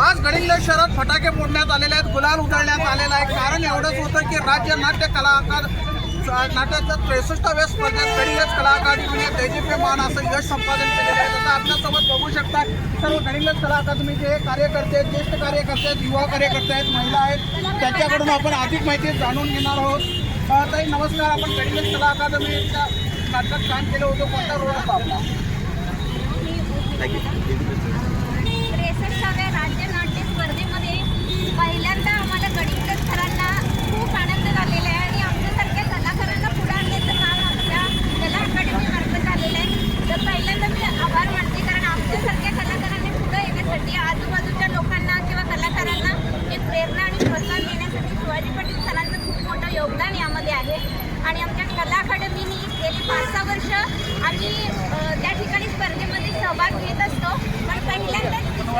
आज गडिंग शहरात फटाके फोडण्यात आलेले आहेत गुलाल उधळण्यात आलेला आहे. कारण एवढंच होतं की राज्य नाट्य कलाकार नाट्याच्या त्रेसष्टाव्या स्पर्धेत गडिंग्लज कला अकादमीने तेजीपे मान असं यश संपादन केलेलं आहे. आता आपल्यासोबत बघू शकता सर्व गडिंग्लज कला अकादमीचे कार्यकर्ते आहेत ज्येष्ठ कार्यकर्ते आहेत युवा कार्यकर्ते आहेत महिला आहेत त्यांच्याकडून आपण अधिक माहिती जाणून घेणार आहोत. ताई नमस्कार. आपण गडिंग्लज कला अकादमीच्या नाटकात काम केलं होतं. कोणता रोल होता आपला त्रेसष्टाव्या राज्य नाट्य स्पर्धेमध्ये पहिल्यांदा आम्हाला गडिंगज सरांना खूप आनंद झालेला आहे आणि आमच्यासारख्या कलाकारांना पुढे आणण्याचं काम आमच्या कला अकादमीमार्फत झालेलं आहे तर पहिल्यांदा मी आभार मानते कारण आमच्यासारख्या कलाकारांनी पुढे येण्यासाठी आजूबाजूच्या लोकांना किंवा कलाकारांना एक प्रेरणा आणि प्रोत्साहन देण्यासाठी शिवाजी पाटील सरांचं खूप मोठं योगदान यामध्ये आहे आणि आमच्या कला अकादमीने गेली पाच सहा वर्ष आम्ही अ, त्या ठिकाणी स्पर्धेमध्ये सहभाग घेत असतो पण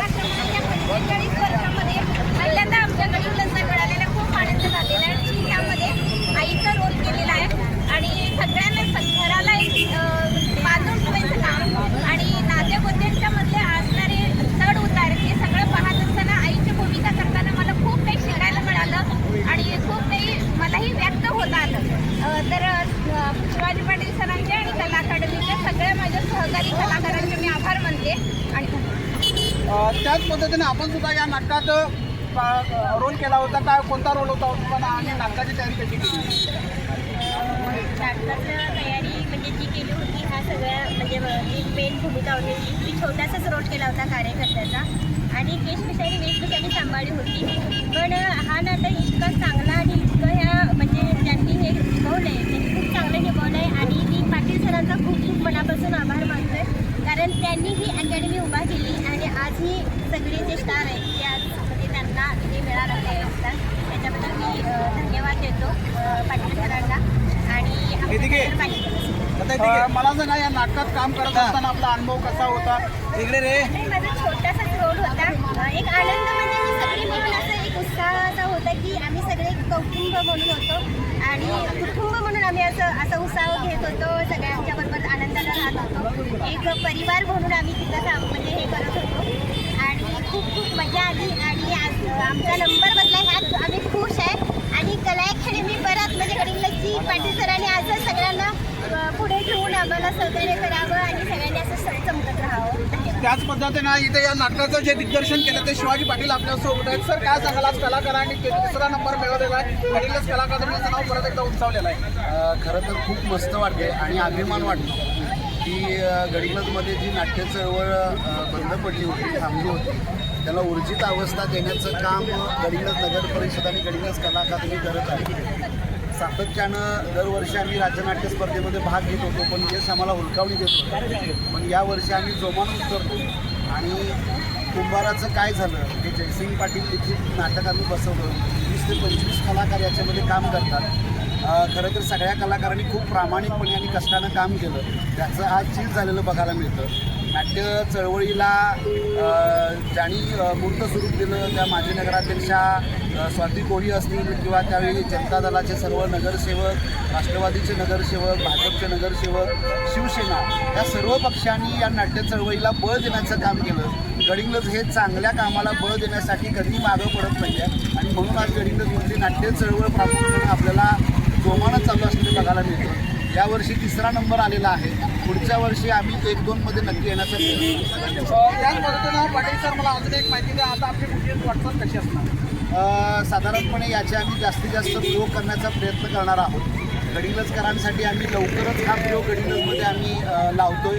पहिल्यांदा पंचेचाळीस वर्षामध्ये पहिल्यांदा आमच्या गडिंगलजला मिळालेला खूप आनंद झालेला आहे आणि मी त्यामध्ये आईचा रोल केलेला आहे आणि सगळ्यांना स- घराला एक अ, बांधून ठेवायचं काम आणि नात्याबद्दलच्या मधले असणारे चढ उतार हे सगळं पाहत असताना आईची भूमिका करताना मला खूप काही शिकायला मिळालं आणि खूप काही मलाही व्यक्त होता आलं तर शिवाजी पाटील सरांचे आणि कला अकादमीच्या सगळ्या माझ्या सहकारी कलाकारांचे मी आभार मानते. आणि त्याच पद्धतीने आपण सुद्धा या नाटकात रोल केला होता. काय कोणता रोल होता पण आणि नाटकाची तयारी कशी केली? नाटकाचं तयारी म्हणजे जी केली होती ह्या सगळ्या म्हणजे जी मेन भूमिका होती ती मी छोटासाच रोल केला होता कार्यकर्त्याचा. आणि केश केशविषयी वेशभूषाने सांभाळली होती. पण हा नाटक इतका चांगला आणि इतकं ह्या म्हणजे ज्यांनी हे निभवलं आहे त्यांनी खूप चांगलं निभवलं आहे आणि मी पाटील सरांचा खूप खूप मनापासून आभार मानते कारण त्यांनी ही अकॅडमी उभा केली आणि आज ही सगळे जे स्टार आहेत ते आज म्हणजे त्यांना हे मिळालं ते असतात त्याच्याबद्दल मी धन्यवाद देतो पाटील सरांना. आणि आहे. मला सांगा या नाटकात काम करत असताना आपला अनुभव कसा होता? इकडे रे. माझा छोटासाच रोल होता. एक आनंद म्हणजे असं असा होता की आम्ही सगळे कौटुंब म्हणून होतो आणि कुटुंब म्हणून आम्ही असं असा उत्साह घेत होतो सगळ्यांच्या बरोबर आनंदाला राहत होतो. एक परिवार म्हणून आम्ही तिथं काम म्हणजे हे करत होतो. आणि खूप खूप मजा आली. आणि आज आमचा नंबर बदला ह्यात आम्ही खुश आहे. आणि कला अकॅडमी परत म्हणजे गडिंगलजची पाटील सरांनी असं सगळ्यांना पुढे ठेवून आम्हाला सहकार्य करावं आणि सगळ्यांनी असं स- चमकत राहावं. त्याच पद्धतीनं इथे या नाटकाचं जे दिग्दर्शन केलं ते शिवाजी पाटील आपल्यासोबत आहेत. सर काय सांगाल? आज कलाकारांनी ते तिसरा नंबर मिळवलेला आहे. अडिलच कला अकादमीचं नाव परत एकदा उंचावलेलं आहे. खरं तर खूप मस्त वाटते आणि अभिमान वाटतो. की अ, जी नाट्य चळवळ बंद पडली होती थांबली होती त्याला ऊर्जित अवस्था देण्याचं काम गडिंग्लज नगर परिषद आणि गडिंग्लज कला अकादमी करत आहे. सातत्यानं दरवर्षी आम्ही राज्यनाट्य स्पर्धेमध्ये भाग घेत होतो पण यश आम्हाला हुलकावणी देत होतो. पण यावर्षी आम्ही जोमान उतरतो आणि कुंभाराचं काय झालं हे जयसिंग पाटील लिखित नाटक आम्ही बसवलं वीस ते पंचवीस कलाकार याच्यामध्ये काम करतात. खरं तर सगळ्या कलाकारांनी खूप प्रामाणिकपणे आणि कष्टानं काम केलं. त्याचं आज चीज झालेलं बघायला मिळतं. नाट्य चळवळीला ज्यांनी मूर्त स्वरूप दिलं त्या माजी नगराध्यक्षा स्वाती कोळी असतील किंवा त्यावेळी जनता दलाचे सर्व नगरसेवक राष्ट्रवादीचे नगरसेवक भाजपचे नगरसेवक शिवसेना या सर्व पक्षांनी या नाट्य चळवळीला बळ देण्याचं काम केलं. गडिंगज हे चांगल्या कामाला बळ देण्यासाठी कधी मागं पडत नाही आहे आणि म्हणून आज गडिंग्लजमधली नाट्य चळवळ प्रामुख्याने आपल्याला जोमानं चालू असलेलं बघायला मिळतं. यावर्षी तिसरा नंबर आलेला आहे. पुढच्या वर्षी आम्ही एक दोनमध्ये नक्की येण्याचा त्याच पद्धतीनं पाटील सर मला अजून एक माहिती द्या. आता आपली बुकिंग वाटचाल कशी असणार? साधारणपणे याचे आम्ही जास्तीत जास्त प्रयोग करण्याचा प्रयत्न करणार आहोत. गडिंग्लजकरांसाठी आम्ही लवकरच हा प्रयोग गडिंग्लजमध्ये आम्ही लावतोय.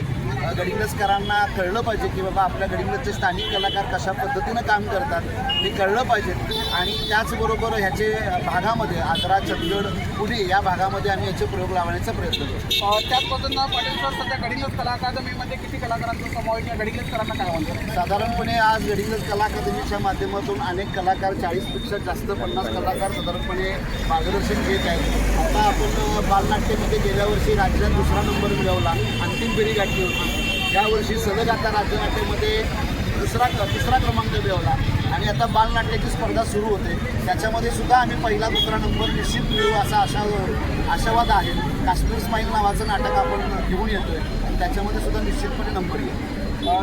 अ, गडिंग्लजकरांना कळलं पाहिजे की बाबा आपल्या गडिंग्लजचे स्थानिक कलाकार कशा पद्धतीनं काम करतात हे कळलं पाहिजे. आणि त्याचबरोबर ह्याचे भागामध्ये आग्रा चंदगड पुणे या भागामध्ये आम्ही याचे प्रयोग लावण्याचा प्रयत्न करू अ, त्याच पद्धतीनं पाटील सर सध्या गडिंगज कला अकादमीमध्ये किती कलाकारांचा समावेश आहे? गडिंगजकरांना काय म्हणतात? साधारणपणे आज गडिंग्लज कला अकादमीच्या माध्यमातून अनेक कलाकार चाळीसपेक्षा जास्त पन्नास कलाकार साधारणपणे मार्गदर्शन घेत आहेत. आता आपण बालनाट्यामध्ये गेल्या वर्षी राज्यात दुसरा नंबर मिळवला अंतिम फेरी गाठली होती. यावर्षी सलग आता राज्यनाट्यामध्ये दुसरा तिसरा क्रमांक मिळवला. आणि आता बालनाट्याची स्पर्धा सुरू होते. त्याच्यामध्ये सुद्धा आम्ही पहिला दुसरा नंबर निश्चित मिळू असा आशा आशावाद आहे. काश्मीर स्माईल नावाचं नाटक आपण घेऊन येतोय. आणि त्याच्यामध्ये सुद्धा निश्चितपणे नंबर येईल.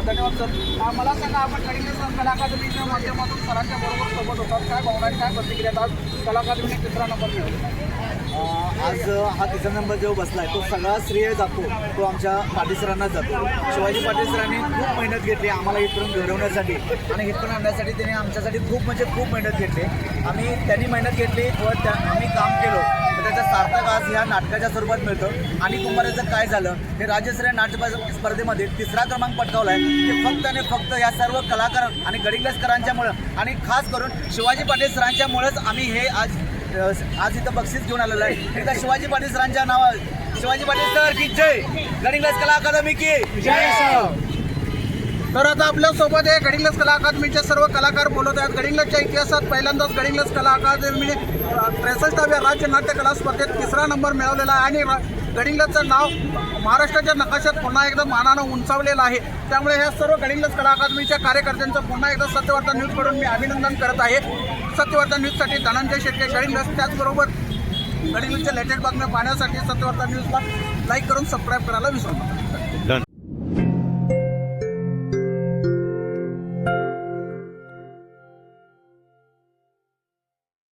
धन्यवाद सर. मला सांगा आपण गडिंग्लज कला अकादमीच्या माध्यमातून सरांच्या बरोबर सोबत होतात. काय भावना काय प्रतिक्रिया आज कला अकादमीने तिसरा नंबर मिळवला. आज हा तिसरा नंबर जो बसला आहे तो सगळा श्रेय जातो तो आमच्या पाटेसरांना जातो. शिवाजी पाटीसरांनी खूप मेहनत घेतली आम्हाला इथून घडवण्यासाठी आणि इथून आणण्यासाठी त्यांनी आमच्यासाठी खूप म्हणजे खूप मेहनत घेतली. आम्ही त्यांनी मेहनत घेतली व त्या आम्ही काम केलो. तर सार्थक आज ह्या नाटकाच्या स्वरूपात मिळतं. आणि कुंभाराचं काय झालं? हे राज्यस्तरीय नाट्य स्पर्धेमध्ये तिसरा क्रमांक पटकावला आहे ते फक्त आणि फक्त या सर्व कलाकार आणि गडिंगलजकरांच्यामुळं आणि खास करून शिवाजी पाटील सरांच्यामुळेच आम्ही हे आज आज इथं बक्षीस घेऊन आलेलं आहे. एकदा शिवाजी पाटील सरांच्या नावा शिवाजी पाटील सर की जय? गडिंगलास कला अकादमी की? जय तर आता आपल्यासोबत आहे गडिंग्लज कला अकादमीचे सर्व कलाकार बोलत आहेत. गडिंग्लजच्या इतिहासात पहिल्यांदाच गडिंग्लज कला अकादमीने त्रेसष्टाव्या राज्य नाट्य कला स्पर्धेत तिसरा नंबर मिळवलेला आहे. आणि गडिंग्लजचं नाव महाराष्ट्राच्या नकाशात पुन्हा एकदा मानानं उंचावलेलं आहे. त्यामुळे ह्या सर्व गडिंग्लज कला अकादमीच्या कार्यकर्त्यांचं पुन्हा एकदा सत्यवार्ता न्यूजकडून मी अभिनंदन करत आहे. सत्यवार्ता न्यूजसाठी धनंजय शेट्टे गडिंग्लज. त्याचबरोबर गडिंग्लजच्या लेटेस्ट बातम्या पाहण्यासाठी सत्यवार्ता न्यूजला लाईक करून सबस्क्राईब करायला विसरू नका.